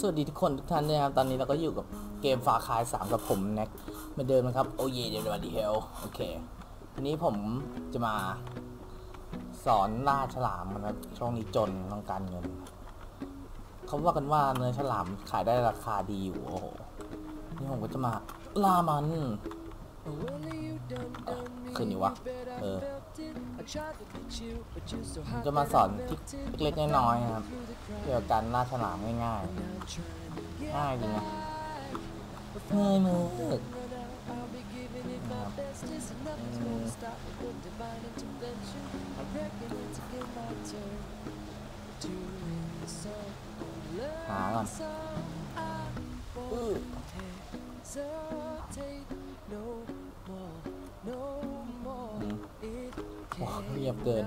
สวัสดีทุกคนทุกท่านนะครับ ตอนนี้เราก็อยู่กับเกมฟาคาย3กับผมแน็กเหมือนเดิมนะครับ โอเย่เดี๋ยวสวัสดีเฮลโอเควันนี้ผมจะมาสอนล่าฉลามนะครับช่วงนี้จนต้องการเงินเขาว่ากันว่าเนื้อฉลามขายได้ราคาดีอยู่โอ้โหนี่ผมก็จะมาล่ามัน ขึ้นอยู่วะ เออ จะมาสอนทริคเล็กๆน้อยๆครับ เกี่ยวกับการล่าฉลามง่ายๆ ง่ายจริงนะเงยมือนะครับอืมหาก่อนอื้อ โอ้เงียบเกิน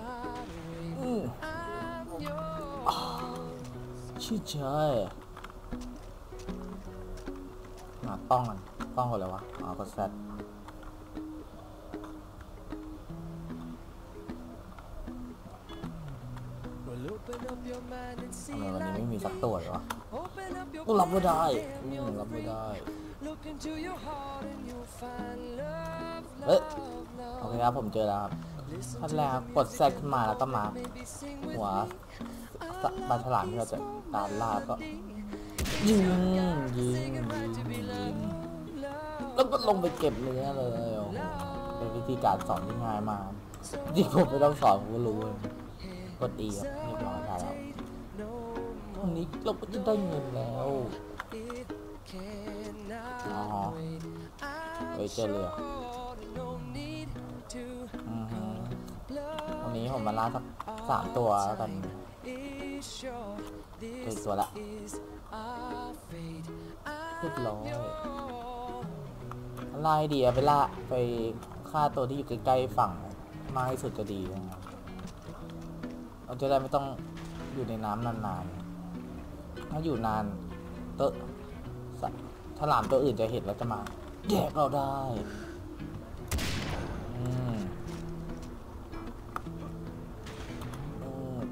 ชื่อเชยหาป้องกันป้องกันเลยวะอ๋อกดแซดทำไมวันนี้ไม่มีสักตัวเลยวะกูรับไม่ได้รับไม่ได้ เอ้ยโอเคครับผมเจอแล้วครับขั้นแรกกดแซดขึ้นมาแล้วก็มาหัวปลาฉลามที่เราจะการล่าก็ยิงยิงยิงยิงแล้วก็ลงไปเก็บเนื้อเลยโอ้โหเป็นวิธีการสอนที่ง่ายมากจริงผมไม่ต้องสอนผมก็รู้เลยกดดีครับเรียบร้อยได้แล้วตอนนี้เราก็จะได้เงินแล้วอ๋อเฮ้ยเจอเรือ ผมมาล่าสักสามตัวแล้วกันเจอตัวละเรียบร้อยอะไรดีอะไปล่าไปฆ่าตัวที่อยู่ใกล้ๆฝั่งมากที่สุดจะดีนะครับเราจะได้ไม่ต้องอยู่ในน้ำนานๆ ถ้าอยู่นานตัวสะฉลามตัวอื่นจะเห็นแล้วจะมา แยกเราได้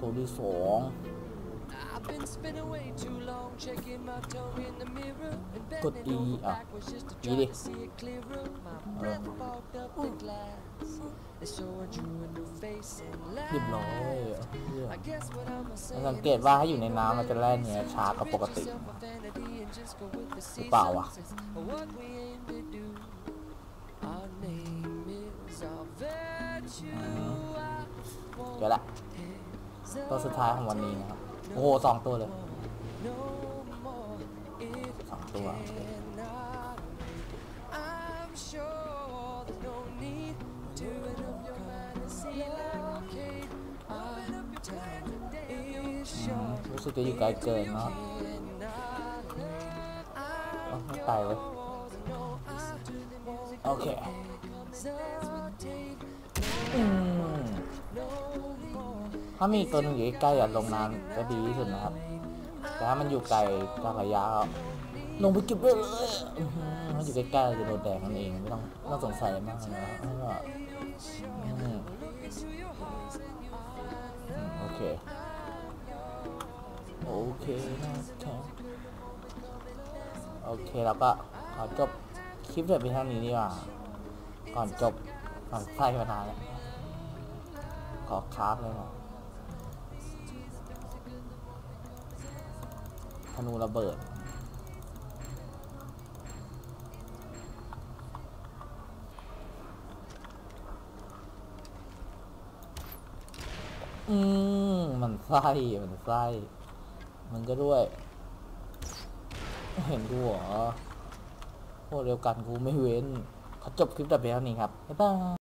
ตัวที่สองกดดีอะดีดิเออเรียบร้อยเหี้ยสังเกตว่าถ้าอยู่ในน้ำมันจะแล่นเนี้ยช้ากว่าปกติหรือเปล่าวะอืมเจอละ ตัวสุดท้ายของวันนี้นะครับ โอ้โหสองตัวเลยสองตัวรู้สึกจะอยู่ไกลเกินเนาะเอ้าไม่ไกลเว้ยโอเคอืม ถ้ามีตัวหนึงอยู่ใกล้ๆอะลงน้ำจะดีที่สุดนะครับ แต่ถ้ามันอยู่ไกลจากระยะลงไปเก็บได้เลยมันอยู่ใกล้ๆจะโดนแดงนั่นเองไม่ต้องไม่ต้องสงสัยมากนะแล้วก็อืมอืมโอเค โอเคนะครับโอเคแล้วก็ขอจบคลิปแบบเพียงเท่านี้ดีกว่า ก่อนจบก่อนไส้มานานแล้วขอคราฟเลยนะ ธนูระเบิด อืมมันไส้มันไส้มันก็ด้วย เห็นกูเหรอพวกเดียวกันกูไม่เว้นขอจบคลิปแต่เพียงเท่านี้ครับ บ๊ายบาย